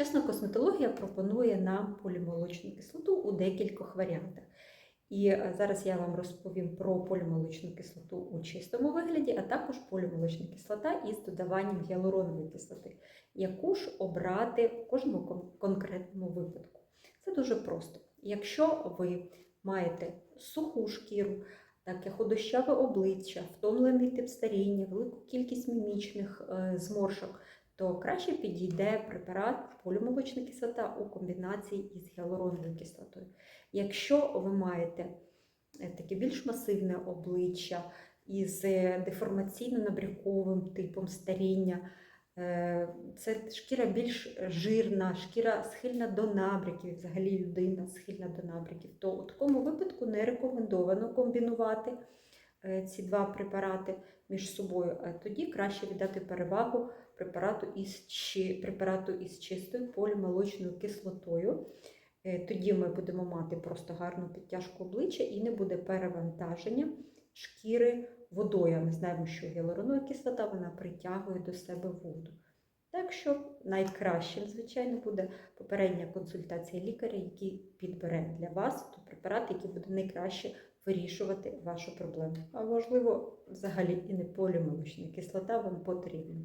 Сучасна косметологія пропонує нам полімолочну кислоту у декількох варіантах. І е, зараз я вам розповім про полімолочну кислоту у чистому вигляді, а також полімолочна кислота із додаванням гіалуронової кислоти, яку ж обрати в кожному конкретному випадку. Це дуже просто. Якщо ви маєте суху шкіру, таке худощаве обличчя, втомлений тип старіння, велику кількість мімічних е, зморшок, то краще підійде препарат полімолочна кислота у комбінації із гіалуроновою кислотою. Якщо ви маєте е, таке більш масивне обличчя із е, деформаційно-набряковим типом старіння, е, це шкіра більш жирна, шкіра схильна до набряків, взагалі людина схильна до набряків, то у такому випадку не рекомендовано комбінувати ці два препарати між собою. А тоді краще віддати перевагу препарату із, чи, препарату із чистою полімолочною кислотою. Е, Тоді ми будемо мати просто гарну підтяжку обличчя і не буде перевантаження шкіри водою. Ми знаємо, що гіалуронова кислота вона притягує до себе воду. Так що найкращим, звичайно, буде попередня консультація лікаря, який підбере для вас той препарат, який буде найкраще вирішувати вашу проблему. А можливо, взагалі і не полімолочна кислота вам потрібна.